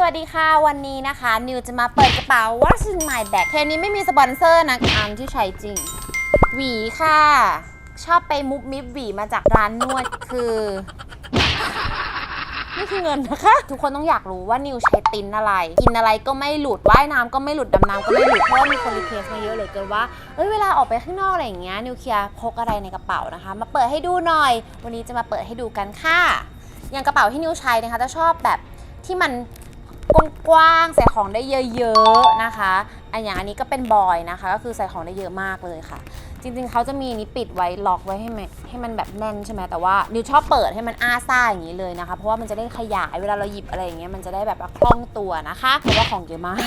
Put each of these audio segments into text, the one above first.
สวัสดีค่ะวันนี้นะคะ นิวจะมาเปิดกระเป๋า What's in my bag เทปนี้ไม่มีสปอนเซอร์นะอันที่ใช้จริง หวีค่ะ ชอบไปมุบมิบหวีมาจากร้านนวดคือ นี่คือเงินนะคะ ทุกคนต้องอยากรู้ว่านิวใช้ตินอะไร กินอะไรก็ไม่หลุด ว่ายน้ำก็ไม่หลุด ดำน้ำก็ไม่หลุด เพราะว่ามีคนรีเควสมาเยอะเหลยเกินว่า เอ้ยเวลาออกไปข้างนอกอะไรอย่างเงี้ย นิวเคลียร์พกอะไรในกระเป๋านะคะ มาเปิดให้ดูหน่อย วันนี้จะมาเปิดให้ดูกันค่ะ อย่างกระเป๋าที่นิวใช้นะคะจะชอบแบบที่มัน กว้างๆใส่ของได้เยอะๆนะคะอันอย่างอันนี้ก็เป็นบอยนะคะ ก็คือใส่ของได้เยอะมากเลยค่ะ จริงๆเขาจะมีนี้ปิดไว้ล็อกไว้ให้มันให้มันแบบแน่นใช่ไหมแต่ว่านิวชอบเปิดให้มันอ้าซ่าอย่างนี้เลยนะคะ เพราะว่ามันจะได้ขยายเวลาเราหยิบอะไรอย่างเงี้ยมันจะได้แบบว่าคล่องตัวนะคะเพราะว่าของเยอะมาก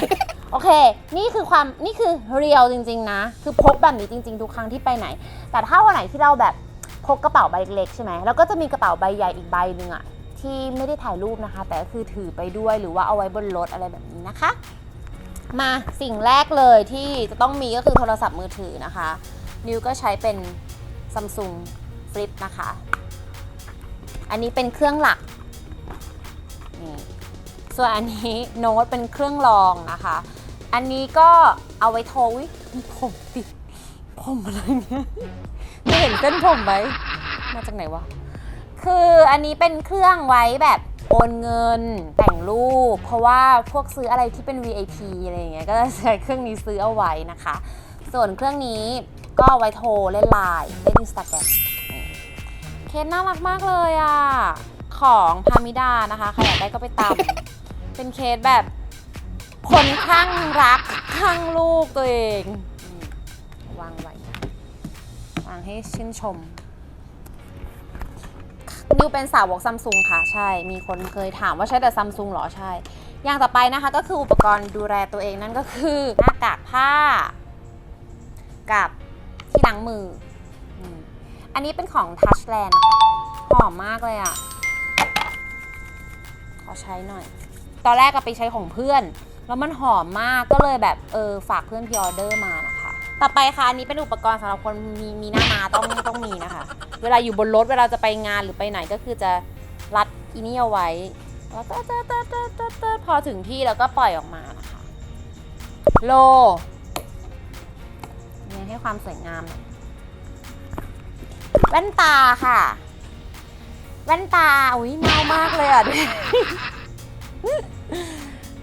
โอเค นี่คือความ นี่คือเรียวจริง ๆ นะ คือพกแบบนี้จริง ๆ ทุกครั้งที่ไปไหน แต่ถ้าวันไหนที่เราแบบพกกระเป๋าใบเล็กใช่ไหม แล้วก็จะมีกระเป๋าใบใหญ่อีกใบหนึ่งอะ ที่ไม่ได้ถ่ายรูปนะคะ แต่ก็คือถือไปด้วยหรือว่าเอาไว้บนรถอะไรแบบนี้นะคะ มาสิ่งแรกเลยที่จะต้องมีก็คือโทรศัพท์มือถือนะคะ นิวก็ใช้เป็น Samsung Flip นะคะ อันนี้เป็นเครื่องหลักนี่ส่วนอันนี้โน้ตเป็นเครื่องรองนะคะ อันนี้ก็เอาไว้โทรอุ๊ยผมติดผมอะไรเนี่ยไม่เห็นเส้นผมไหมมาจากไหนวะ คืออันนี้เป็นเครื่องไว้แบบโอนเงินแต่งรูป เพราะว่าพวกซื้ออะไรที่เป็น VIP อะไรอย่างเงี้ยก็จะใช้เครื่องนี้ซื้อเอาไว้นะคะ ส่วนเครื่องนี้ก็ไว้โทรเล่นไลน์เล่นอินสตาแกรมเคสน่ารักมากเลยอะ ของพามิดานะคะ ใครอยากได้ก็ไปตามเป็นเคสแบบคนข้างรักข้างลูกตัวเอง วางไว้วางให้ชื่นชม นิวเป็นสาวกซัมซุงค่ะ ใช่ มีคนเคยถามว่าใช้แต่ซัมซุงหรอ ใช่ อย่างต่อไปนะคะก็คืออุปกรณ์ดูแลตัวเองนั่นก็คือหน้ากากผ้า กับที่ล้างมือ อันนี้เป็นของ Touchland นะคะหอมมากเลยอะ่ะ ขอใช้หน่อย ตอนแรกก็ไปใช้ของเพื่อน แล้วมันหอมมากก็เลยแบบเออฝากเพื่อนพ r ออเดอร์มานะคะ ต่อไปค่ะอันนี้เป็นอุปกรณ์สำหรับคนมีมีหน้ามาต้องต้องมีนะคะ เวลาอยู่บนรถเวลาจะไปงานหรือไปไหนก็คือจะรัดอีนี่เอาไว้แล้วก็เตดเตดเตดเตดเตดพอถึงที่แล้วก็ปล่อยออกมานะคะโลเนี่ยให้ความสวยงามแว่นตาค่ะ แว่นตาอุ้ยเน่ามากเลยอะ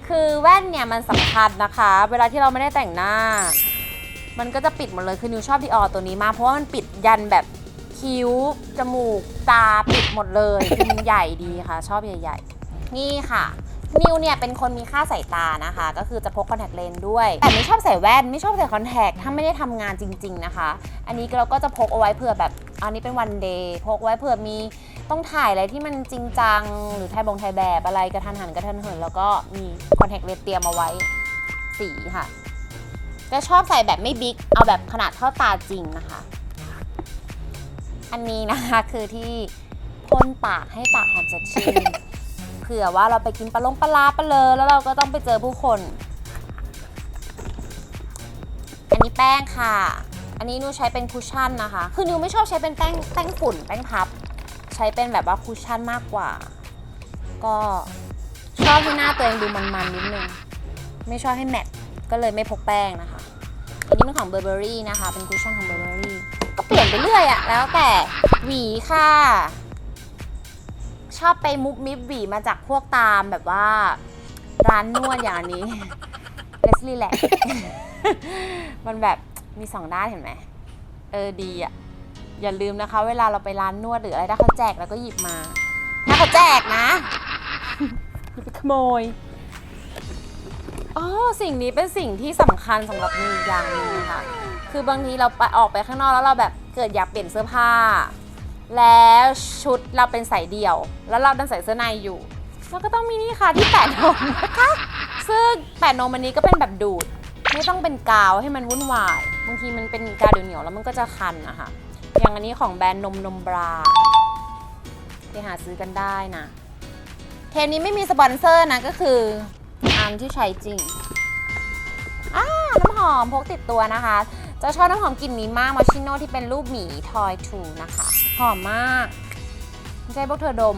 คือแว่นเนี่ยมันสำคัญนะคะ เวลาที่เราไม่ได้แต่งหน้า มันก็จะปิดหมดเลยคือนิวชอบดีออตัวนี้มากเพราะว่ามันปิดยันแบบคิ้ว จมูก ตาปิดหมดเลยคือมันใหญ่ดีค่ะ ชอบใหญ่ ๆ นี่ค่ะนิวเนี่ยเป็นคนมีค่าสายตานะคะ ก็คือจะพกคอนแทคเลนส์ด้วย แต่ไม่ชอบใส่แว่น ไม่ชอบใส่คอนแทคถ้าไม่ได้ทำงานจริง ๆนะคะ อันนี้เราก็จะพกเอาไว้เผื่อแบบอันนี้เป็นวันเดย์พกไว้เผื่อมีต้องถ่ายอะไรที่มันจริงจัง หรือถ่ายบงถ่ายแบบอะไรกระทันหันกระทันหันแล้วก็มีคอนแทคเลนส์เตรียมเอาไว้สีค่ะ จะชอบใส่แบบไม่บิ๊ก เอาแบบขนาดเท่าตาจริงนะคะ อันนี้นะคะคือที่พ่นปากให้ปากหอมสดชื่น เผื่อว่าเราไปกินปลาลงปลาลาปลาเลอแล้วเราก็ต้องไปเจอผู้คน อันนี้แป้งค่ะ อันนี้นิวใช้เป็นคุชชั่นนะคะ คือนิวไม่ชอบใช้เป็นแป้งแป้งฝุ่นแป้งพับ ใช้เป็นแบบว่าคุชชั่นมากกว่า ก็ชอบให้หน้าตัวเองดูมันๆนิดนึง ไม่ชอบให้แมทก็เลยไม่พกแป้งนะคะ อันนี้เป็นของ Burberry นะคะ เป็นคุชชั่นของ Burberry ก็เปลี่ยนไปเรื่อยอะแล้วแต่หวีค่ะ ชอบไปมุบมิบหวีมาจากพวกตามแบบว่า ร้านนวดอย่างนนี้เลสลี่แหละ มันแบบมีสองด้านเห็นไหม เออดีอะอย่าลืมนะคะ เวลาเราไปร้านนวดหรืออะไรถ้าเขาแจกเราก็หยิบมา ถ้าเขาแจกนะอย่าไปขโมย อ๋อสิ่งนี้เป็นสิ่งที่สำคัญสำหรับนิวอย่างหนึงนะคะคือบางทีเราไปออกไปข้างนอกแล้วเราแบบเกิดอยากเปลี่ยนเสื้อผ้า แล้วชุดเราเป็นสายเดี่ยว แล้วเราดันใส่เสื้อในอยู่เราก็ต้องมีนี่ค่ะที่แปะนมนะคะซึ่งแปะนมอันนี้ก็เป็นแบบดูด ไม่ต้องเป็นกาวให้มันวุ่นวายบางทีมันเป็นกาวเหนียวๆแล้วมันก็จะคันนะคะอย่างอันนี้ของแบรนด์นมนมบราไปหาซื้อกันได้นะ เทปนี้ไม่มีสปอนเซอร์นะก็คือ อันที่ใช้จริงอ่าน้ำหอมพกติดตัวนะคะ จะชอบน้ำหอมกลิ่นนี้มากมาชิโน่ที่เป็นรูปหมีทอยทูนะคะ หอมมากไม่ใช่พวกเธอดม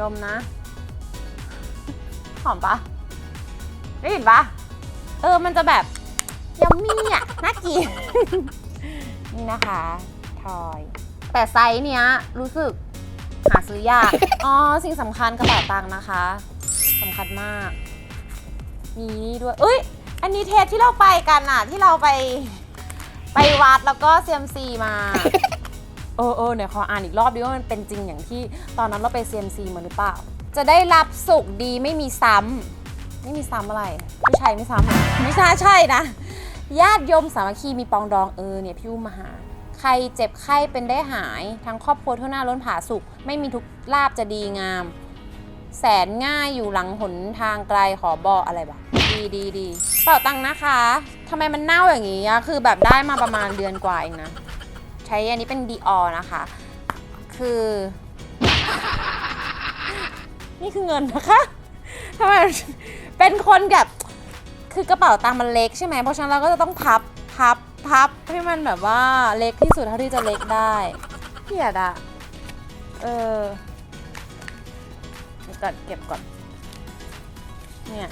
ดมนะ หอมปะได้ยินปะเออ มันจะแบบยัมมี่อะน่ากิน นี่นะคะทอย แต่ไซส์เนี้ย รู้สึกหาซื้อยาก อ๋อ สิ่งสำคัญกระเป๋าตังค์นะคะสำคัญมาก มีนี่ด้วยเอ้ย อันนี้เทปที่เราไปกันอะที่เราไปไปวัดแล้วก็เซียมซีมา เออเออเนี่ยขออ่านอีกรอบดิว่ามันเป็นจริงอย่างที่ตอนนั้นเราไปเซียมซีมาหรือเปล่า จะได้รับสุขดีไม่มีซ้ำไม่มีซ้ำอะไร ผู้ชายไม่ซ้ำเหรอไม่ใช่ใช่นะ ญาติโยมสามัคคีมีปองดองเออเนี่ยพี่อุ้มมาหา ใครเจ็บไข้เป็นได้หาย ทั้งครอบครัวทั่วหน้าล้นผาสุข ไม่มีทุกลาบจะดีงาม แสนง่ายอยู่หลังหนทางไกลขอบอกอะไรวะดีดีดีเป่าตังค์นะคะทำไมมันเน่าอย่างนี้อะคือแบบได้มาประมาณเดือนกว่าเองนะ ใช้อันนี้เป็นดีออนะคะ คือ นี่คือเงินนะคะทำไมเป็นคนแบบคือกระเป๋าตังค์มันเล็กใช่ไหมเพราะฉะนั้นเราก็จะต้องพับพับพับให้มันแบบว่าเล็กที่สุดเท่าที่จะเล็กได้เกลียดอะเออ ก่อนเก็บก่อน เนี่ย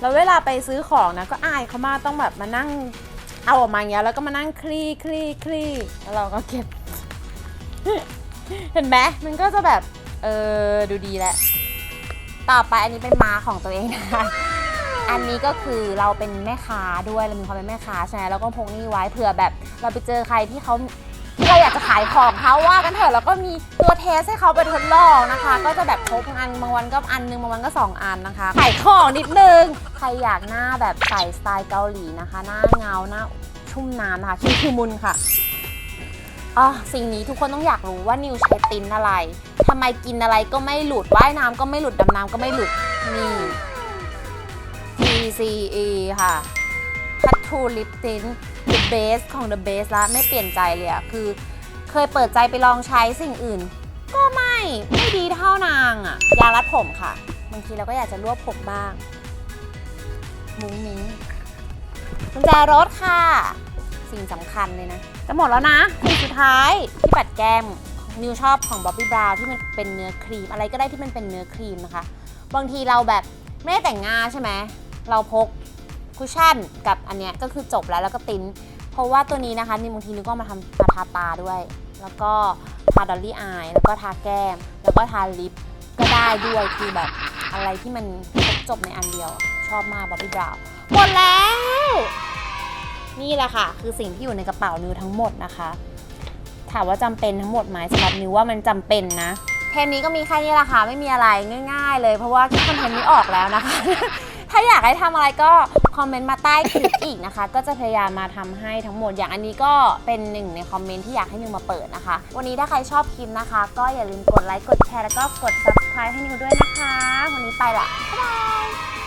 แล้วเวลาไปซื้อของนะก็อายเขามากต้องแบบมานั่งเอาออกมาอย่างเงี้ยแล้วก็มานั่งคลี่คลี่คลี่แล้วเราก็เก็บ เห็นไหมมันก็จะแบบ เออดูดีแหละ ต่อไปอันนี้เป็นมาของตัวเองนะคะอันนี้ก็คือเราเป็นแม่ค้าด้วยเรามีความเป็นแม่ค้าใช่ไหมเราก็พกนี่ไว้เผื่อแบบ เราไปเจอใครที่เขาายขายของเขาว่ากันเถอะแล้วก็มีตัวเทสให้เขาไปทดลองนะคะ ก็จะแบบพกอันบางวันก็อันนึงบางวันก็สองอันนะคะขายของนิดนึง ใครอยากหน้าแบบใส่สไตล์เกาหลีนะคะ หน้าเงาหน้าชุ่มน้ำนะคะชื่อคือมุนค่ะอ๋อสิ่งนี้ทุกคนต้องอยากรู้ว่านิวใช้ตินอะไรทำไมกินอะไรก็ไม่หลุดว่ายน้ำก็ไม่หลุดดำน้ำก็ไม่หลุดนี่ TCE ค่ะ Tattoo Lip Tint The Best ของ The Best ละไม่เปลี่ยนใจเลยอะคือ เคยเปิดใจไปลองใช้สิ่งอื่น ก็ไม่ไม่ดีเท่านางอะยารัดผมค่ะบางทีเราก็อยากจะรวบผมบ้าง มุ้งมิ้งกุญแจรถค่ะ สิ่งสำคัญเลยนะ จะหมดแล้วนะสิ่งสุดท้ายที่ปัดแก้มนิวชอบของ Bobbi Brown ที่มันเป็นเนื้อครีม อะไรก็ได้ที่มันเป็นเนื้อครีมนะคะ บางทีเราแบบไม่ได้แต่งงานใช่ไหม เราพกคุชชั่นกับอันเนี้ยก็คือจบแล้วแล้วก็ติ้น ราะว่าตัวนี้นะคะนี่บางทีนึกก็มาทำมาทาตาด้วย แล้วก็ทาดอลลี่อายแล้วก็ทาแก้ม แล้วก็ทาลิปก็ได้ด้วยคือแบบอะไรที่มันครบจบในอันเดียวชอบมากบ๊อบบี้บราวหมดแล้ว นี่แหละค่ะ คือสิ่งที่อยู่ในกระเป๋านิวทั้งหมดนะคะถามว่าจำเป็นทั้งหมดไหมสำหรับนิวว่ามันจำเป็นนะเทปนี้ก็มีแค่นี้แหละค่ะไม่มีอะไรง่าย ๆ เลยเพราะว่าคิดคอนเทนต์ไม่ออกแล้วนะคะ ถ้าอยากให้ทำอะไรก็คอมเมนต์มาใต้คลิปอีกนะคะ ก็จะพยายามมาทำให้ทั้งหมดอย่างอันนี้ก็เป็นหนึ่งในคอมเมนต์ที่อยากให้นิวมาเปิดนะคะ วันนี้ถ้าใครชอบคลิปนะคะ ก็อย่าลืมกดไลค์กดแชร์แล้วก็กด subscribe ให้นิวด้วยนะคะ วันนี้ไปละบ๊ายบาย